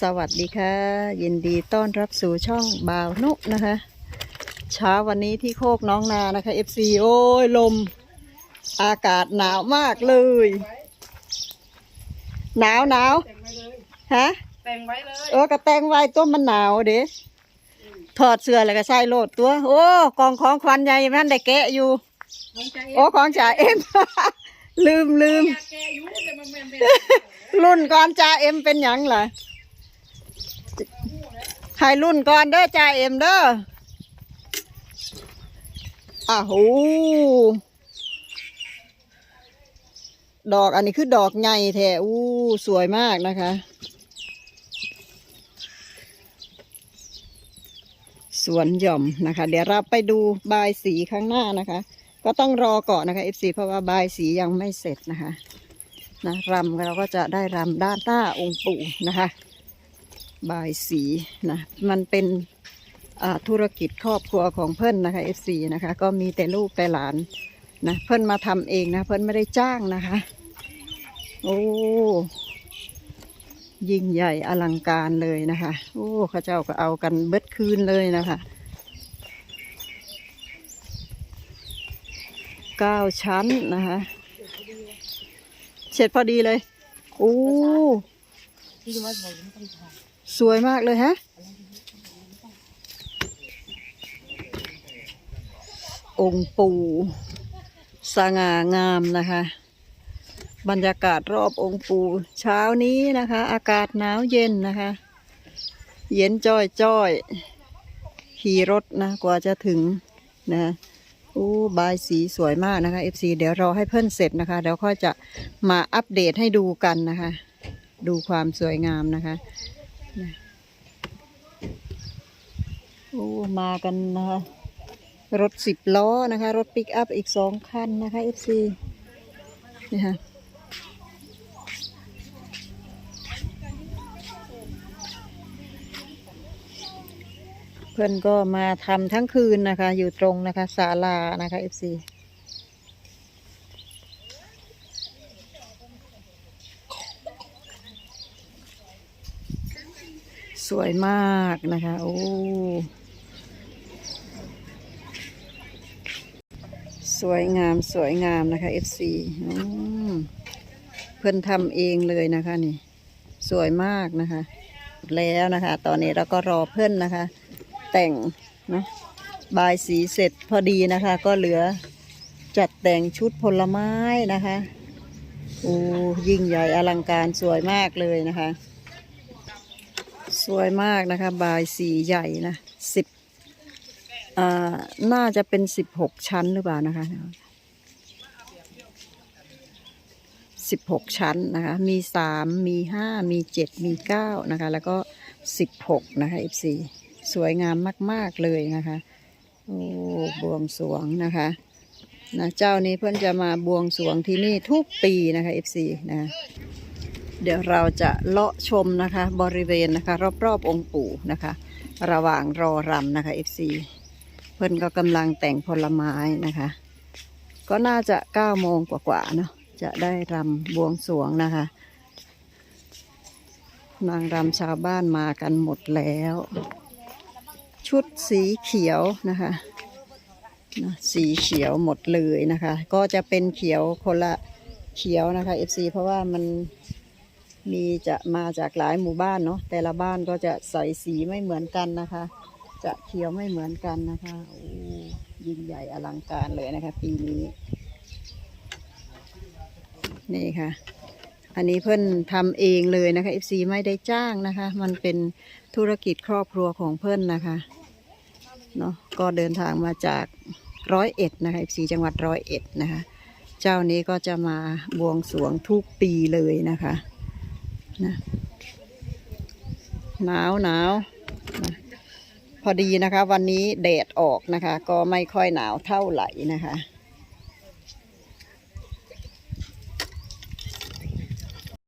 สวัสดีค่ะ ยินดีต้อนรับสู่ช่องบ่าวนุนะคะ เช้าวันนี้ที่โคกน้องนานะคะ FC โอ้ยลม อากาศหนาวมากเลย หนาวหนาวแต่งไว้เลยฮะแต่งไว้เลยเออกระแตงไว้ตัวมันหนาวเด้ถอดเสื้อแล้วก็ใส่โลดตัว โอ้กองของควันใหญ่มันได้แกะอยู่น้องใจเอ็โอ้ของจ่าเอ็ม ลืมลืม อยากแกอายุแต่มันเป็นเป็น รุ่นก่อนจ่าเอ็มเป็นหยังล่ะ ให้รุ่นก่อนเด้อจ่าเอ็มเด้ออ้าวโหดอกอันนี้คือดอกใหญ่แท้อู้สวยมากนะคะ สวนหย่อมนะคะ เดี๋ยวเราไปดูบายสีข้างหน้านะคะ ก็ต้องรอก่อนนะคะ FC เพราะว่าบายสียังไม่เสร็จนะคะนะรำเราก็จะได้รำด้านหน้าองค์ปู่นะคะ บายสีนะมันเป็นธุรกิจครอบครัวของเพื่อนนะคะ FC นะคะ ก็มีแต่ลูกแต่หลานนะเพื่อนมาทำเองนะ เพื่อนไม่ได้จ้างนะคะ โอ้ยิ่งใหญ่อลังการเลยนะคะ โอ้ข้าเจ้าก็เอากันเบิดคืนเลยนะคะเก้าชั้นนะคะเสร็จพอดีเลย โอ้ สวยมากเลยฮะ องค์ปู่สง่างามนะคะ บรรยากาศรอบองค์ปู่เช้านี้นะคะ อากาศหนาวเย็นนะคะ เย็นจ้อยจ้อยขี่รถนะกว่าจะถึงนะโอ้บายสีสวยมากนะคะ FC เดี๋ยวรอให้เพื่อนเสร็จนะคะ เดี๋ยวค่อยจะมาอัปเดตให้ดูกันนะคะ ดูความสวยงามนะคะ โอ้มากันนะคะ รถสิบล้อนะคะ รถปิกอัพอีกสองคันนะคะ FC นี่ค่ะเพื่อนก็มาทำทั้งคืนนะคะ อยู่ตรงนะคะศาลานะคะ FC สวยมากนะคะ โอ้ สวยงามสวยงามนะคะ FC เพิ่อนทำเองเลยนะคะนี่ สวยมากนะคะ แล้วนะคะ ตอนนี้เราก็รอเพื่อนนะคะ แต่งนะบายสีเสร็จพอดีนะคะ ก็เหลือจัดแต่งชุดผลไม้นะคะโอ้ยิ่งใหญ่อลังการสวยมากเลยนะคะ สวยมากนะคะ บายสีใหญ่นะสิบอ่าน่าจะเป็นสิบหกชั้นหรือเปล่านะคะสิบหกชั้นนะคะ มีสามมีห้ามีเจ็ดมีเก้านะคะ แล้วก็สิบหกนะคะอีสี่สวยงามมาก ๆ เลยนะคะ โอ้บวงสวงนะคะนะเจ้านี้เพื่อนจะมาบวงสวงที่นี่ทุกปีนะคะ FC นะ เดี๋ยวเราจะเลาะชมนะคะ บริเวณนะคะ รอบๆองค์ปู่นะคะ ระหว่างรอรำนะคะ FC เพื่อนก็กำลังแต่งผลไม้นะคะ ก็น่าจะเก้าโมงกว่าๆเนาะจะได้รำบวงสรวงนะคะ นางรำชาวบ้านมากันหมดแล้ว ชุดสีเขียวนะคะสีเขียวหมดเลยนะคะ ก็จะเป็นเขียวคนละเขียวนะคะ FC เพราะว่ามัน มีจะมาจากหลายหมู่บ้านเนาะแต่ละบ้านก็จะใส่สีไม่เหมือนกันนะคะ จะเขียวไม่เหมือนกันนะคะโอ้ยิ่งใหญ่อลังการเลยนะคะ ปีนี้ นี่ค่ะ อันนี้เพื่อนทำเองเลยนะคะ FC ไม่ได้จ้างนะคะ มันเป็นธุรกิจครอบครัวของเพื่อนนะคะเนาะก็เดินทางมาจากร้อยเอ็ดนะคะ FC จังหวัดร้อยเอ็ดนะคะ เจ้านี้ก็จะมาบวงสรวงทุกปีเลยนะคะ นะหนาวหนาวนะพอดีนะคะ วันนี้แดดออกนะคะ ก็ไม่ค่อยหนาวเท่าไหร่นะคะ